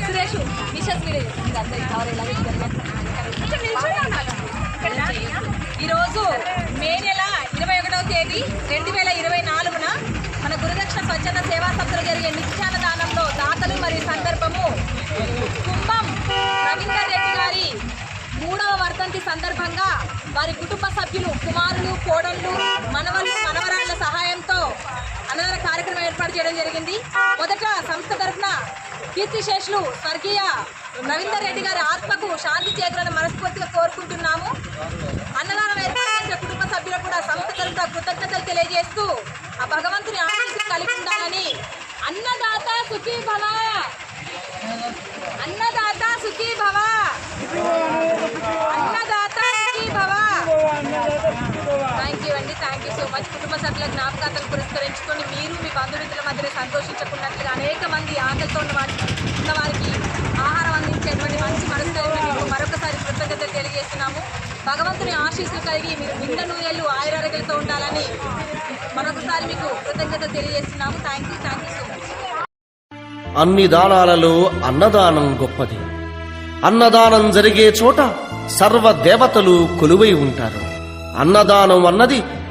Suresh machines అందరికి cover ఎలా ఈరోజు మే నెల ఇరవై ఒకటవ తేదీ రెండు వేల ఇరవై నాలుగున మన గురుదక్షిణ స్వచ్ఛంద సేవా సంస్థలు జరిగే నిత్యాన దానంలో దాతలు మరియు సందర్భము కుంభం రవీందర్ రెడ్డి గారి మూడవ వర్ధంతి సందర్భంగా వారి కుటుంబ సభ్యులు కుమారులు చేయడం జరిగింది. మొదట సంస్థ తరఫున కీర్తిశేషులు స్వర్గీయ రవీందర్ రెడ్డి గారి ఆత్మకు శాంతి చేకూరని మనస్ఫూర్తిగా కోరుకుంటున్నాము. అన్నదానం ఏర్పడిన కుటుంబ సభ్యులకు కూడా సంస్థ తరఫున కృతజ్ఞతలు తెలియజేస్తూ ఆ భగవంతుని ఆశీస్సులు కలిగి ఉండాలని అన్నదాత సుఖీ భవ అన్నదాత సుఖీ భవ అన్నదాత సుఖీ భవ థ్యాంక్ యూ అండి థ్యాంక్ యూ సో మంచి కుటుంబ సభ్యుల జ్ఞాపకాలను పురస్కరించుకొని మీరు మీ బంధుమిత్రుల మధ్య సంతోషించకున్నట్లుగా అనేక మంది ఆకలితో ఉన్న వారి ఉన్న వారికి ఆహారం అందించేటువంటి మంచి మనసులో మీకు మరొకసారి కృతజ్ఞతలు తెలియజేస్తున్నాము. భగవంతుని ఆశీస్సులు కలిగి మీరు నింద నూయలు ఆయురారోగ్యాలతో ఉండాలని మరొకసారి మీకు కృతజ్ఞతలు తెలియజేస్తున్నాము. Thank you thank you so much అన్ని దానాలలో అన్నదానం గొప్పది. అన్నదానం జరిగే చోట సర్వ దేవతలు కొలువై ఉంటారు. అన్నదానం అన్నది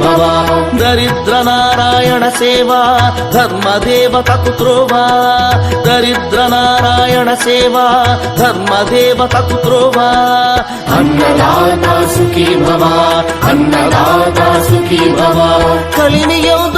భవ దరిద్ర నారాయణ సేవ ధర్మదేవతకు త్రోవా దరిద్ర నారాయణ సేవ ధర్మదేవతకు త్రోవా అన్నదాత సుఖీ భవ అన్నదాత సుఖీ భవ కలిని ఎందుకు దండగా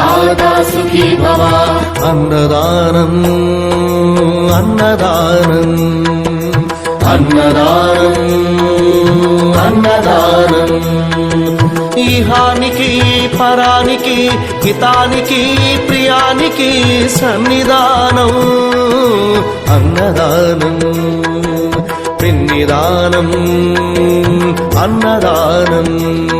అన్నదాత సుఖీ భవ. అన్నదానం అన్నదానం. అన్నదానం అన్నదానం. ఈహానికి పరానికి హితానికి ప్రియానికి సన్నిధానం. అన్నదానం పిన్నిదానం అన్నదానం.